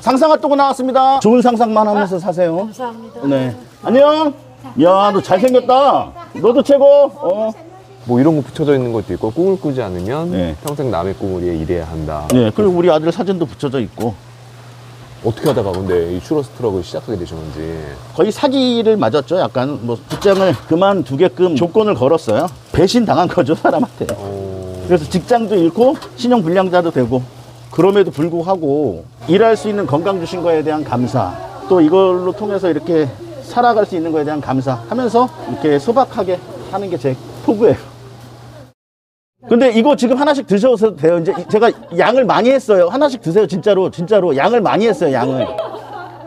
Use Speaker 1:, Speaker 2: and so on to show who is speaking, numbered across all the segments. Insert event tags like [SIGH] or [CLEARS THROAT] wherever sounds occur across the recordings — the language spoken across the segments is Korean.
Speaker 1: 상상 핫도그 나왔습니다. 좋은 상상만 하면서 사세요.
Speaker 2: 감사합니다.
Speaker 1: 네. 안녕. 야, 너 잘생겼다. 너도 최고. 어.
Speaker 3: 뭐 이런 거 붙여져 있는 것도 있고 꿈을 꾸지 않으면
Speaker 1: 네.
Speaker 3: 평생 남의 꿈을 위해 일해야 한다.
Speaker 1: 네. 그리고 우리 아들 사진도 붙여져 있고.
Speaker 3: 어떻게 하다가 근데 이 추러스 트럭을 시작하게 되셨는지.
Speaker 1: 거의 사기를 맞았죠. 약간 뭐 직장을 그만두게끔 조건을 걸었어요. 배신 당한 거죠, 사람한테.
Speaker 3: 어...
Speaker 1: 그래서 직장도 잃고 신용 불량자도 되고 그럼에도 불구하고 일할 수 있는 건강 주신 거에 대한 감사 또 이걸로 통해서 이렇게 살아갈 수 있는 거에 대한 감사 하면서 이렇게 소박하게 하는 게 제 포부예요. 근데 이거 지금 하나씩 드셔도 돼요. 이제 제가 양을 많이 했어요. 하나씩 드세요. 진짜로 진짜로 양을 많이 했어요. 양을.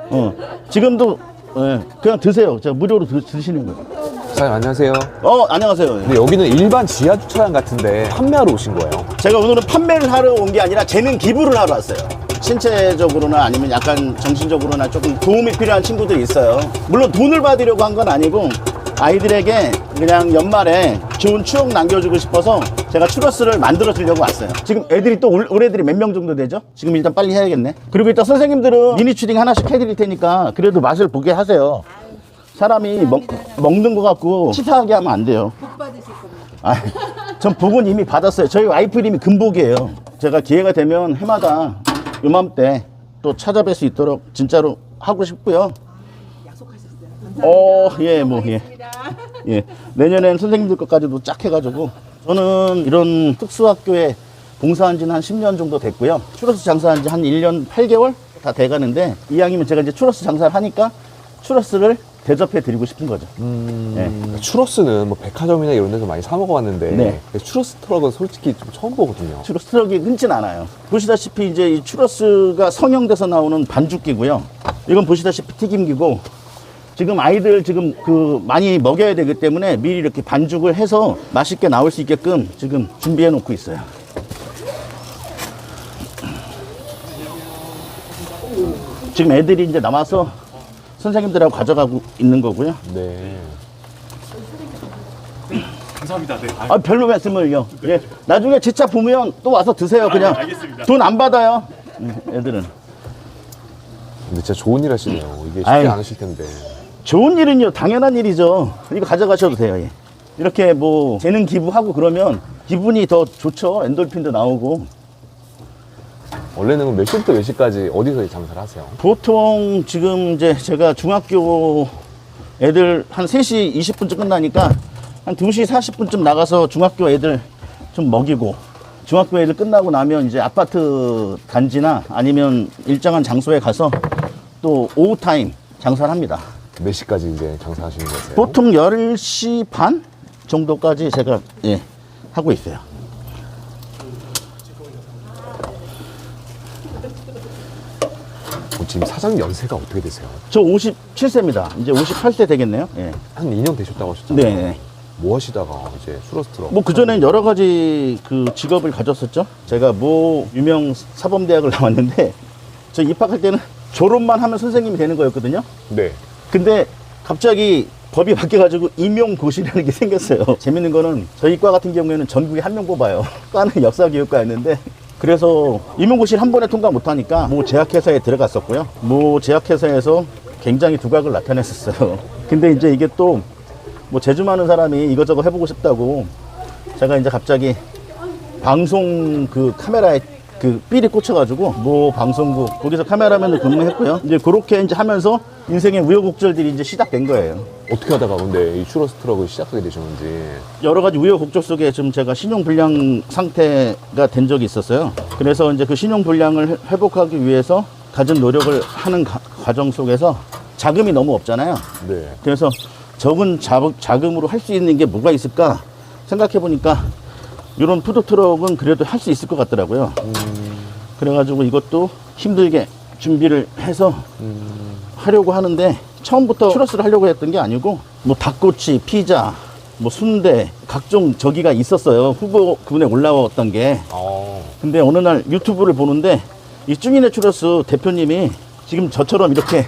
Speaker 1: 어 지금도 예, 그냥 드세요. 제가 무료로 드, 드시는 거예요.
Speaker 3: 사장님 안녕하세요.
Speaker 1: 어 안녕하세요.
Speaker 3: 근데 여기는 일반 지하 주차장 같은데 판매하러 오신 거예요?
Speaker 1: 제가 오늘은 판매를 하러 온 게 아니라 재능 기부를 하러 왔어요. 신체적으로나 아니면 약간 정신적으로나 조금 도움이 필요한 친구들이 있어요. 물론 돈을 받으려고 한 건 아니고 아이들에게 그냥 연말에 좋은 추억 남겨주고 싶어서 제가 추러스를 만들어 주려고 왔어요. 지금 애들이 또 올, 올 애들이 몇 명 정도 되죠? 지금 일단 빨리 해야겠네. 그리고 일단 선생님들은 미니 추딩 하나씩 해드릴 테니까 그래도 맛을 보게 하세요. 사람이 먹, 먹는 거 갖고 치사하게 하면 안 돼요.
Speaker 2: 복 받으실 겁니다.
Speaker 1: 아, 전 복은 이미 받았어요. 저희 와이프 이름이 금복이에요. 제가 기회가 되면 해마다 요맘때 또 찾아뵐 수 있도록 진짜로 하고 싶고요.
Speaker 2: 약속하셨어요.
Speaker 1: 어, 예, 뭐, 예. 예. 내년엔 선생님들 것까지도 쫙 해가지고. 저는 이런 특수학교에 봉사한 지는 한 10년 정도 됐고요. 추러스 장사한 지 한 1년 8개월 다 돼가는데, 이왕이면 제가 이제 추러스 장사를 하니까 추러스를 대접해 드리고 싶은 거죠. 예.
Speaker 3: 추러스는 뭐 백화점이나 이런 데서 많이 사 먹어봤는데
Speaker 1: 네.
Speaker 3: 추러스 트럭은 솔직히 좀 처음 보거든요.
Speaker 1: 추러스 트럭이 흔진 않아요. 보시다시피 이제 이 추러스가 성형돼서 나오는 반죽기고요. 이건 보시다시피 튀김기고 지금 아이들 지금 그 많이 먹여야 되기 때문에 미리 이렇게 반죽을 해서 맛있게 나올 수 있게끔 지금 준비해 놓고 있어요. 지금 애들이 이제 남아서 선생님들하고 가져가고 있는 거고요.
Speaker 3: 네.
Speaker 4: 감사합니다. 네. 아,
Speaker 1: 아, 별로 말씀을요. 예. 나중에 제 차 보면 또 와서 드세요. 그냥.
Speaker 4: 네, 알겠습니다.
Speaker 1: 돈 안 받아요. 음, 애들은.
Speaker 3: 근데 진짜 좋은 일 하시네요. 이게 쉽지
Speaker 1: 아유.
Speaker 3: 않으실 텐데.
Speaker 1: 좋은 일은요, 당연한 일이죠. 이거 가져가셔도 돼요. 예. 이렇게 뭐 재능 기부하고 그러면 기분이 더 좋죠. 엔돌핀도 나오고.
Speaker 3: 원래는 몇 시부터 몇 시까지 어디서 장사를 하세요?
Speaker 1: 보통 지금 이제 제가 중학교 애들 한 3시 20분쯤 끝나니까 한 2시 40분쯤 나가서 중학교 애들 좀 먹이고 중학교 애들 끝나고 나면 이제 아파트 단지나 아니면 일정한 장소에 가서 또 오후 타임 장사를 합니다.
Speaker 3: 몇 시까지 이제 장사하시는 거세요?
Speaker 1: 보통 10시 반 정도까지 제가 예, 하고 있어요.
Speaker 3: 어, 지금 사장 연세가 어떻게 되세요?
Speaker 1: 저 57세입니다. 이제 58세 되겠네요. 예.
Speaker 3: 한 2년 되셨다고 하셨잖아요.
Speaker 1: 네.
Speaker 3: 뭐 하시다가 이제 트럭?
Speaker 1: 뭐 그전엔 여러 가지 그 직업을 가졌었죠. 제가 모 유명 사범대학을 [LAUGHS] 나왔는데 저 입학할 때는 졸업만 하면 선생님이 되는 거였거든요.
Speaker 3: 네.
Speaker 1: 근데 갑자기 법이 [LAUGHS] 바뀌어가지고 임용고시라는 게 생겼어요. 재밌는 거는 저희 과 같은 경우에는 전국에 한 명 뽑아요. [LAUGHS] 과는 역사교육과였는데 그래서 임용고시를 한 번에 통과 못하니까 모 제약회사에 들어갔었고요. 모 제약회사에서 굉장히 두각을 나타냈었어요. [LAUGHS] 근데 이제 이게 또 뭐 재주 많은 사람이 이거저거 해보고 싶다고 제가 이제 갑자기 방송 그 카메라에 그 삘이 꽂혀가지고 뭐 방송국 거기서 카메라맨을 근무했고요. 이제 그렇게 이제 하면서 인생의 우여곡절들이 이제 시작된 거예요.
Speaker 3: 어떻게 하다가 근데 이 추러스 트럭을 시작하게 되셨는지.
Speaker 1: 여러 가지 우여곡절 속에 좀 제가 신용 불량 상태가 된 적이 있었어요. 그래서 이제 그 신용 불량을 회- 회복하기 위해서 갖은 노력을 하는 가- 과정 속에서 자금이 너무 없잖아요.
Speaker 3: 네.
Speaker 1: 그래서 적은 자, 자금으로 할 수 있는 게 뭐가 있을까 생각해 보니까 이런 푸드트럭은 그래도 할 수 있을 것 같더라고요. 그래가지고 이것도 힘들게 준비를 해서 하려고 하는데 처음부터 추러스를 하려고 했던 게 아니고 뭐 닭꼬치, 피자, 뭐 순대 각종 저기가 있었어요. 후보 그분에 올라왔던 게.
Speaker 3: 어.
Speaker 1: 근데 어느 날 유튜브를 보는데 이 쭈니네 추러스 대표님이 지금 저처럼 이렇게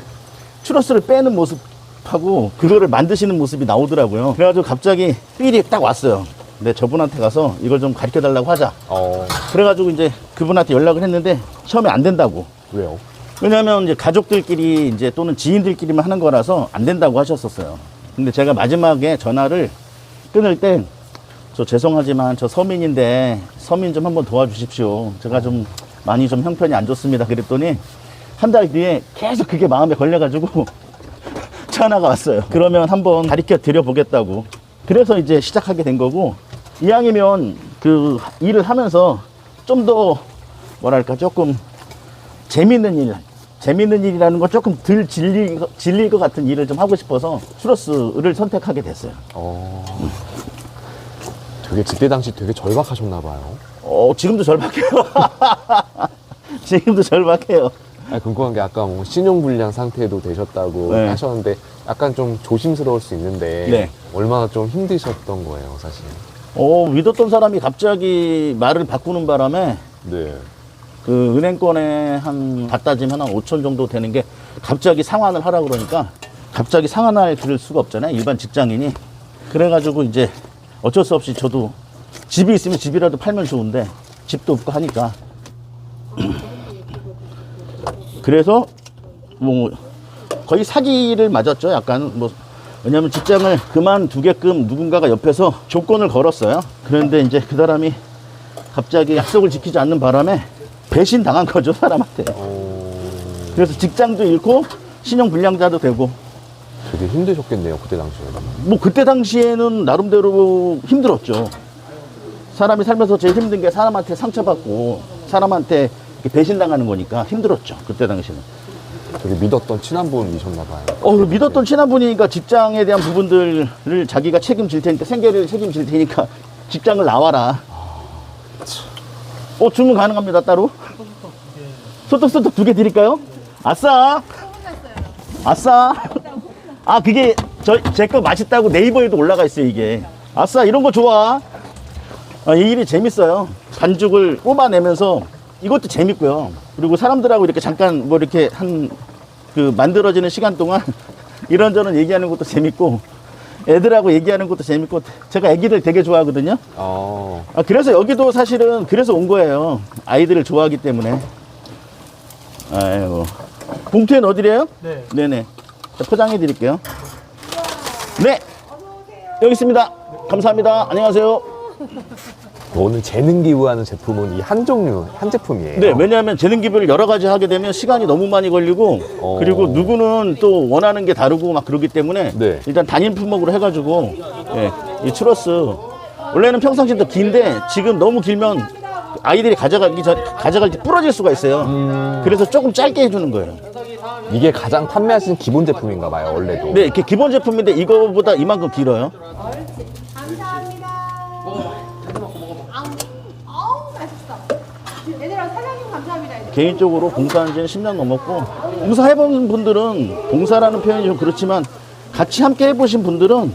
Speaker 1: 추러스를 빼는 모습하고 그거를 만드시는 모습이 나오더라고요. 그래가지고 갑자기 삘이 딱 왔어요. 근데 저분한테 가서 이걸 좀 가르쳐 달라고 하자.
Speaker 3: 어.
Speaker 1: 그래가지고 이제 그분한테 연락을 했는데 처음에 안 된다고.
Speaker 3: 왜요?
Speaker 1: 왜냐하면 이제 가족들끼리 이제 또는 지인들끼리만 하는 거라서 안 된다고 하셨었어요. 근데 제가 마지막에 전화를 끊을 때 저 죄송하지만 저 서민인데 서민 좀 한번 도와주십시오. 제가 좀 많이 좀 형편이 안 좋습니다. 그랬더니 한 달 뒤에 계속 그게 마음에 걸려가지고 [LAUGHS] 전화가 왔어요. 그러면 한번 가르쳐 드려 보겠다고. 그래서 이제 시작하게 된 거고 이왕이면 그 일을 하면서 좀 더 뭐랄까 조금 재밌는 일, 재밌는 일이라는 거 조금 덜 질릴, 질릴 것 같은 일을 좀 하고 싶어서 추러스를 선택하게 됐어요.
Speaker 3: 어. 되게 그때 당시 되게 절박하셨나 봐요.
Speaker 1: 어, 지금도 절박해요. [LAUGHS] 지금도 절박해요.
Speaker 3: 아니, 궁금한 게 아까 뭐 신용불량 상태도 되셨다고
Speaker 1: 네.
Speaker 3: 하셨는데 약간 좀 조심스러울 수 있는데
Speaker 1: 네.
Speaker 3: 얼마나 좀 힘드셨던 거예요, 사실.
Speaker 1: 어, 믿었던 사람이 갑자기 말을 바꾸는 바람에
Speaker 3: 네.
Speaker 1: 그 은행권에 한 지면 한 5천 정도 되는 게 갑자기 상환을 하라고 그러니까 갑자기 상환할 그럴 수가 없잖아요. 일반 직장인이. 그래가지고 이제 어쩔 수 없이 저도 집이 있으면 집이라도 팔면 좋은데 집도 없고 하니까. [CLEARS THROAT] 그래서 뭐 거의 사기를 맞았죠. 약간 뭐 왜냐면 직장을 그만두게끔 누군가가 옆에서 조건을 걸었어요. 그런데 이제 그 사람이 갑자기 약속을 지키지 않는 바람에 배신 당한 거죠 사람한테.
Speaker 3: 어,
Speaker 1: 그래서 직장도 잃고 신용 불량자도 되고
Speaker 3: 되게 힘드셨겠네요, 그때 당시에.
Speaker 1: 뭐 그때 당시에는 나름대로 힘들었죠. 사람이 살면서 제일 힘든 게 사람한테 상처받고 사람한테 배신당하는 거니까 힘들었죠. 그때 당시는.
Speaker 3: 되게 믿었던 친한 분이셨나 봐요.
Speaker 1: 어, 그리고 믿었던 친한 분이니까 직장에 대한 부분들을 자기가 책임질 테니까 생계를 책임질 테니까 [LAUGHS] 직장을 나와라. 어, 주문 가능합니다, 따로? 소떡소떡 두 개 드릴까요? 아싸! 아싸! 아, 그게 저, 제 거 맛있다고 네이버에도 올라가 있어요, 이게. 아싸, 이런 거 좋아. 아, 이 일이 재밌어요. 반죽을 뽑아내면서 이것도 재밌고요. 그리고 사람들하고 이렇게 잠깐 뭐 이렇게 한 그 만들어지는 시간 동안 [LAUGHS] 이런저런 얘기하는 것도 재밌고 애들하고 얘기하는 것도 재밌고 제가 애기를 되게 좋아하거든요.
Speaker 3: 어,
Speaker 1: 아, 그래서 여기도 사실은 그래서 온 거예요. 아이들을 좋아하기 때문에. 아이고. 봉투에 넣어드려요?
Speaker 2: 네.
Speaker 1: 네네. 자, 포장해 드릴게요. 네! 여기 있습니다. 감사합니다. 안녕하세요.
Speaker 3: 오늘 재능 기부하는 제품은 이 한 종류, 한 제품이에요.
Speaker 1: 네, 왜냐하면 재능 기부를 여러 가지 하게 되면 시간이 너무 많이 걸리고
Speaker 3: 어.
Speaker 1: 그리고 누구는 또 원하는 게 다르고 막 그러기 때문에
Speaker 3: 네.
Speaker 1: 일단 단일 품목으로 해가지고 예, 이 추러스 원래는 평상시 더 긴데 지금 너무 길면 아이들이 가져가기 전 가져갈 때 부러질 수가 있어요.
Speaker 3: 음.
Speaker 1: 그래서 조금 짧게 해주는 거예요.
Speaker 3: 이게 가장 판매하시는 기본 제품인가 봐요, 원래도.
Speaker 1: 네, 이렇게 기본 제품인데 이거보다 이만큼 길어요.
Speaker 4: 감사합니다. 아우 맛있어. 얘들아 사장님 감사합니다. 얘들아.
Speaker 1: 개인적으로 봉사한 지는 10년 넘었고 봉사 해본 분들은 봉사라는 표현이 좀 그렇지만 같이 함께 해보신 분들은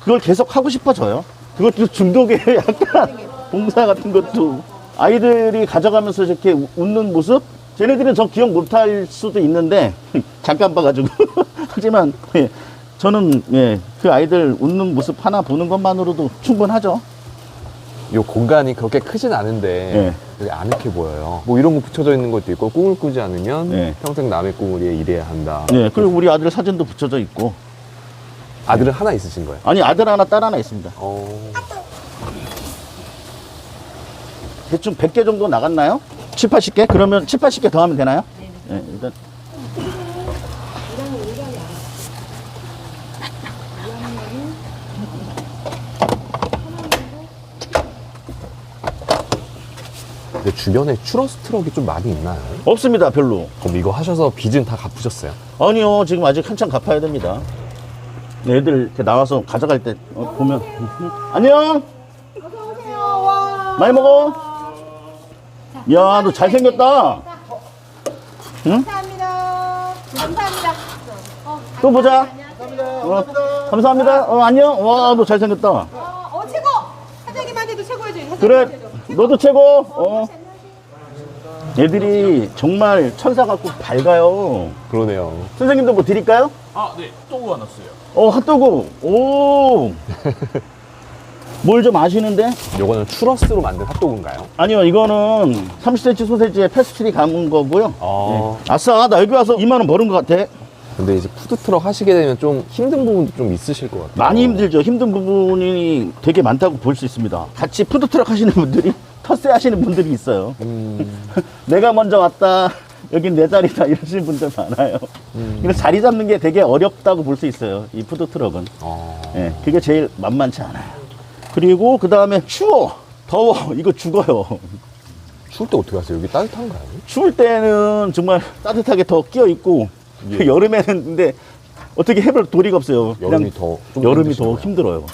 Speaker 1: 그걸 계속 하고 싶어져요. 그것도 중독이에요. [LAUGHS] 약간 봉사 같은 것도 아이들이 가져가면서 이렇게 우- 웃는 모습 쟤네들은 저 기억 못할 수도 있는데 [LAUGHS] 잠깐 봐가지고 [LAUGHS] 하지만 예, 저는 예, 그 아이들 웃는 모습 하나 보는 것만으로도 충분하죠.
Speaker 3: 이 공간이 그렇게 크진 않은데
Speaker 1: 네.
Speaker 3: 되게 아늑해 보여요. 뭐 이런 거 붙여져 있는 것도 있고 꿈을 꾸지 않으면
Speaker 1: 네.
Speaker 3: 평생 남의 꿈을 위해 일해야 한다.
Speaker 1: 예, 그리고 우리 아들 사진도 붙여져 있고
Speaker 3: 아들은 하나 있으신 거예요?
Speaker 1: 아니 아들 하나 딸 하나 있습니다.
Speaker 3: 어,
Speaker 1: 대충 100개 정도 나갔나요? 7, 80개? 그러면 7, 80개 더 하면 되나요? 네, 일단.
Speaker 3: 근데 주변에 추러스 트럭이 좀 많이 있나요?
Speaker 1: 없습니다, 별로.
Speaker 3: 그럼 이거 하셔서 빚은 다 갚으셨어요?
Speaker 1: 아니요, 지금 아직 한참 갚아야 됩니다. 네, 애들 이렇게 나와서 가져갈 때 어, 보면. 안녕!
Speaker 4: 어서오세요. 와.
Speaker 1: 많이 먹어! 야, 너 잘생겼다! 응?
Speaker 4: 감사합니다. 감사합니다. 어,
Speaker 1: 또 보자! 어, 감사합니다. 어, 안녕! 와, 너 잘생겼다.
Speaker 4: 어, 어 최고. 사장님한테도 최고 해줘요.
Speaker 1: 그래,
Speaker 4: 사장님한테도.
Speaker 1: 너도 최고! 어. 애들이 정말 천사 같고 밝아요.
Speaker 3: 그러네요.
Speaker 1: 선생님도 뭐 드릴까요?
Speaker 5: 아, 네. 또구 하나 어요
Speaker 1: 어, 핫도그. 오. 뭘 좀 아시는데?
Speaker 3: 요거는 추러스로 만든 핫도그인가요?
Speaker 1: 아니요, 이거는 30cm 소세지에 패스트리 감은 거고요.
Speaker 3: 어.
Speaker 1: 예. 아싸, 나 여기 와서 2만원 벌은 것 같아.
Speaker 3: 근데 이제 푸드트럭 하시게 되면 좀 힘든 부분도 좀 있으실 것 같아요.
Speaker 1: 많이 힘들죠. 힘든 부분이 되게 많다고 볼 수 있습니다. 같이 푸드트럭 하시는 분들이 [LAUGHS] 텃세 하시는 분들이 있어요.
Speaker 3: 음, [LAUGHS]
Speaker 1: 내가 먼저 왔다. 여긴 내 자리다. 이러시는 분들 많아요. 그래서 자리 잡는 게 되게 어렵다고 볼 수 있어요. 이 푸드트럭은.
Speaker 3: 어.
Speaker 1: 예, 그게 제일 만만치 않아요. 그리고 그 다음에 추워. 더워. 이거 죽어요.
Speaker 3: 추울 때 어떻게 하세요? 여기 따뜻한가요?
Speaker 1: 추울 때는 정말 따뜻하게 더 끼어 있고
Speaker 3: 예.
Speaker 1: 여름에는 근데 어떻게 해볼 도리가 없어요.
Speaker 3: 여름이 더, 좀
Speaker 1: 여름이 더? 힘들어요.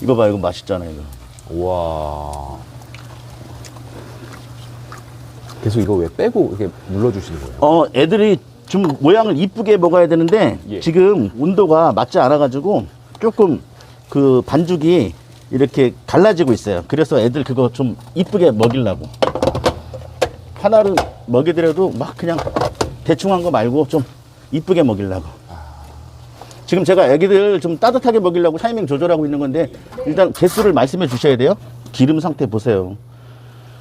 Speaker 1: 이거 봐, 이거 맛있잖아요. 이거.
Speaker 3: 우와. 계속 이거 왜 빼고 이렇게 눌러주시는 거예요?
Speaker 1: 어, 애들이 좀 모양을 이쁘게 먹어야 되는데
Speaker 3: 예.
Speaker 1: 지금 온도가 맞지 않아가지고 조금 그 반죽이 이렇게 갈라지고 있어요. 그래서 애들 그거 좀 이쁘게 먹이려고 하나를 먹이더라도 막 그냥 대충 한 거 말고 좀 이쁘게 먹이려고. 지금 제가 애기들 좀 따뜻하게 먹이려고 타이밍 조절하고 있는 건데 일단 개수를 말씀해 주셔야 돼요. 기름 상태 보세요.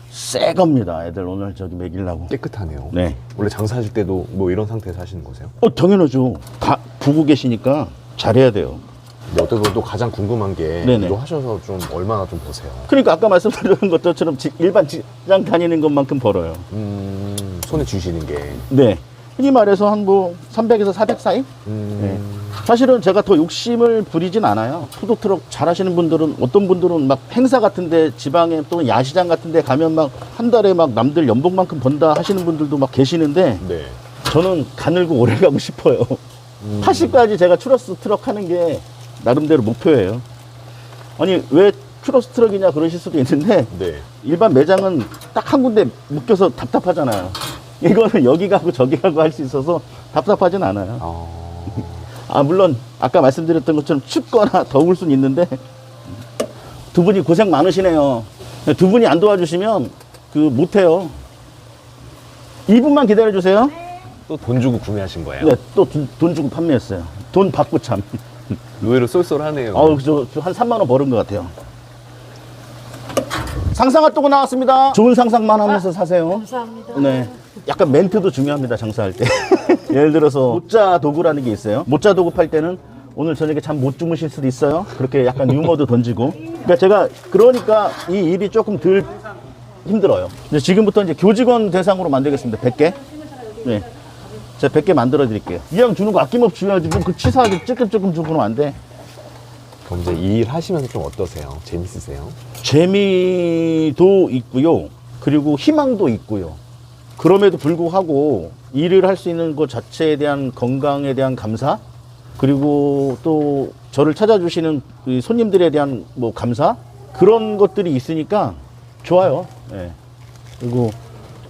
Speaker 1: 새 겁니다. 애들 오늘 저기 먹이려고.
Speaker 3: 깨끗하네요.
Speaker 1: 네.
Speaker 3: 원래 장사하실 때도 뭐 이런 상태에서 하시는 거세요?
Speaker 1: 어, 당연하죠. 다 부고 계시니까 잘해야 돼요.
Speaker 3: 근데 어떻게 또 가장 궁금한 게
Speaker 1: 네네.
Speaker 3: 이거 하셔서 좀 얼마나 좀 보세요?
Speaker 1: 그러니까 아까 말씀드린 것처럼 지- 일반 직장 다니는 것만큼 벌어요.
Speaker 3: 음, 손에 쥐시는 게.
Speaker 1: 네. 흔히 말해서 한 뭐 300에서 400 사이?
Speaker 3: 음,
Speaker 1: 사실은 제가 더 욕심을 부리진 않아요. 푸드트럭 잘 하시는 분들은 어떤 분들은 막 행사 같은데 지방에 또는 야시장 같은데 가면 막 한 달에 막 남들 연봉만큼 번다 하시는 분들도 막 계시는데
Speaker 3: 네.
Speaker 1: 저는 가늘고 오래 가고 싶어요. 80까지 제가 추러스 트럭 하는 게 나름대로 목표예요. 아니 왜 추러스 트럭이냐 그러실 수도 있는데
Speaker 3: 네.
Speaker 1: 일반 매장은 딱 한 군데 묶여서 답답하잖아요. 이거는 여기 가고 저기 가고 할 수 있어서 답답하진 않아요.
Speaker 3: 어, [LAUGHS]
Speaker 1: 아 물론 아까 말씀드렸던 것처럼 춥거나 더울 수는 있는데 두 분이 고생 많으시네요. 두 분이 안 도와주시면 그 못해요. 2분만 기다려 주세요.
Speaker 3: 또 돈 주고 구매하신 거예요?
Speaker 1: 네, 또 돈 주고 판매했어요. 돈 받고 참.
Speaker 3: 의외로 쏠쏠하네요.
Speaker 1: 어우, 저, 저한 3만 원 벌은 것 같아요. 상상 핫도그 나왔습니다. 좋은 상상만 하면서 사세요.
Speaker 2: 감사합니다.
Speaker 1: 네. 약간 멘트도 중요합니다, 장사할 때. [LAUGHS] 예를 들어서, 모짜 도구라는 게 있어요. 모짜 도구 팔 때는 오늘 저녁에 잠 못 주무실 수도 있어요. 그렇게 약간 유머도 던지고. 그러니까 제가, 그러니까 이 일이 조금 덜 힘들어요. 이제 지금부터 이제 교직원 대상으로 만들겠습니다. 100개. 네. 제가 100개 만들어 드릴게요. 이왕 주는 거 아낌없이 줘야지. 뭐그 치사하게 찔끔찔끔 주고는 안 돼.
Speaker 3: 그럼 이제 이 일 하시면서 좀 어떠세요? 재밌으세요?
Speaker 1: 재미도 있고요. 그리고 희망도 있고요. 그럼에도 불구하고 일을 할 수 있는 것 자체에 대한 건강에 대한 감사 그리고 또 저를 찾아주시는 그 손님들에 대한 뭐 감사 그런 것들이 있으니까 좋아요. 예. 그리고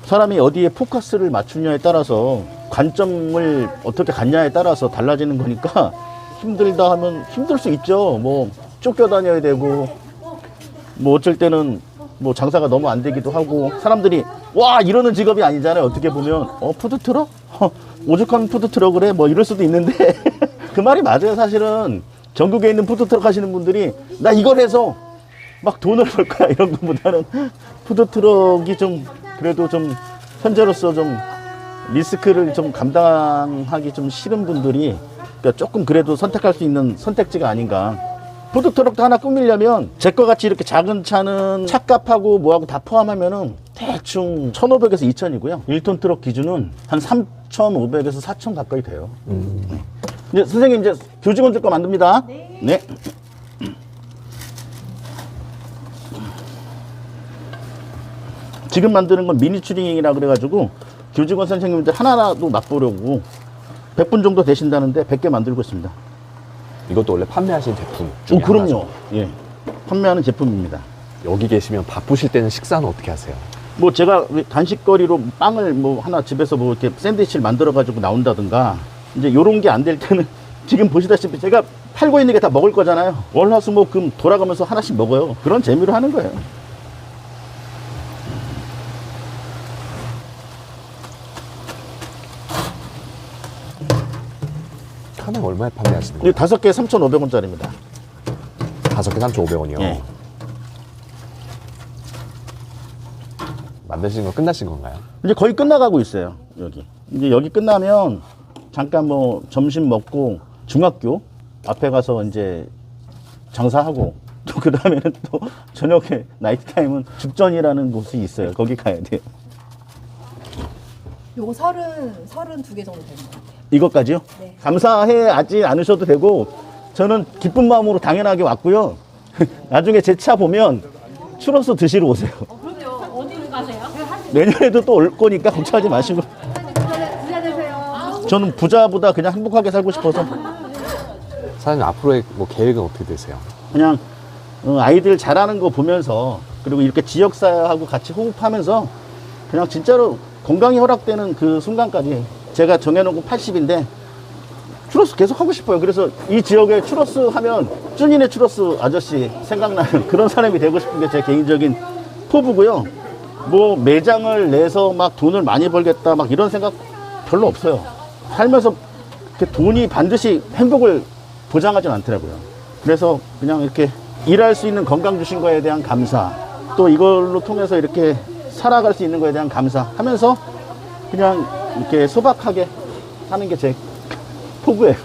Speaker 1: 사람이 어디에 포커스를 맞추냐에 따라서 관점을 어떻게 갖냐에 따라서 달라지는 거니까 힘들다 하면 힘들 수 있죠. 뭐 쫓겨다녀야 되고 뭐 어쩔 때는 뭐 장사가 너무 안 되기도 하고 사람들이 와 이러는 직업이 아니잖아요. 어떻게 보면. 어 푸드트럭? 허, 오죽하면 푸드트럭을 해뭐 이럴 수도 있는데. [LAUGHS] 그 말이 맞아요 사실은. 전국에 있는 푸드트럭 하시는 분들이 나 이걸 해서 막 돈을 벌 거야. 이런 것보다는 푸드트럭이 좀 그래도 좀 현재로서 좀 리스크를 좀 감당하기 좀 싫은 분들이 그러니까 조금 그래도 선택할 수 있는 선택지가 아닌가. 푸드트럭도 하나 꾸미려면 제 거 같이 이렇게 작은 차는 차값하고 뭐하고 다 포함하면은 대충 1,500에서 2,000이고요. 1톤 트럭 기준은 한 3,500에서 4,000 가까이 돼요. 네. 이제 선생님 이제 교직원들 거 만듭니다. 네. 지금 만드는 건 미니 추링이라 그래가지고 교직원 선생님들 하나라도 맛보려고 100분 정도 되신다는데 100개 만들고 있습니다.
Speaker 3: 이것도 원래 판매하신 제품 중에
Speaker 1: 오, 그럼요.
Speaker 3: 하나죠?
Speaker 1: 예. 판매하는 제품입니다.
Speaker 3: 여기 계시면 바쁘실 때는 식사는 어떻게 하세요?
Speaker 1: 뭐 제가 간식거리로 빵을 뭐 하나 집에서 뭐 이렇게 샌드위치를 만들어 가지고 나온다든가 이제 요런 게 안 될 때는 [LAUGHS] 지금 보시다시피 제가 팔고 있는 게 다 먹을 거잖아요. 월화수목금 돌아가면서 하나씩 먹어요. 그런 재미로 하는 거예요.
Speaker 3: 하나 얼마에 판매하시는
Speaker 1: 이
Speaker 3: 거예요?
Speaker 1: 다섯 개 3,500원짜리입니다.
Speaker 3: 다섯 개 3,500원이요.
Speaker 1: 예.
Speaker 3: 만드시는 거 끝나신 건가요?
Speaker 1: 이제 거의 끝나가고 있어요. 여기. 이제 여기 끝나면 잠깐 뭐 점심 먹고 중학교 앞에 가서 이제 장사하고 또 [LAUGHS] 그 다음에는 또 저녁에 나이트 타임은 죽전이라는 곳이 있어요. 거기 가야 돼요.
Speaker 2: 요거 서른 서른 두 개 정도 되는 것 같아요.
Speaker 1: 이것까지요?
Speaker 2: 네.
Speaker 1: 감사해 하지 않으셔도 되고 저는 기쁜 마음으로 당연하게 왔고요. [LAUGHS] 나중에 제 차 보면 추러스 드시러 오세요. 내년에도 또 올 거니까 걱정하지 마시고.
Speaker 4: 부자 되세요.
Speaker 1: 저는 부자보다 그냥 행복하게 살고 싶어서
Speaker 3: 사장님 앞으로의 뭐 계획은 어떻게 되세요?
Speaker 1: 그냥 어, 아이들 잘하는 거 보면서 그리고 이렇게 지역사회하고 같이 호흡하면서 그냥 진짜로 건강이 허락되는 그 순간까지 제가 정해놓은 거 80인데 추러스 계속 하고 싶어요. 그래서 이 지역에 추러스 하면 쭈니네 추러스 아저씨 생각나는 그런 사람이 되고 싶은 게 제 개인적인 포부고요. 뭐 매장을 내서 막 돈을 많이 벌겠다 막 이런 생각 별로 없어요. 살면서 돈이 반드시 행복을 보장하진 않더라고요. 그래서 그냥 이렇게 일할 수 있는 건강 주신 거에 대한 감사, 또 이걸로 통해서 이렇게 살아갈 수 있는 거에 대한 감사 하면서 그냥 이렇게 소박하게 사는 게 제 [LAUGHS] 포부예요.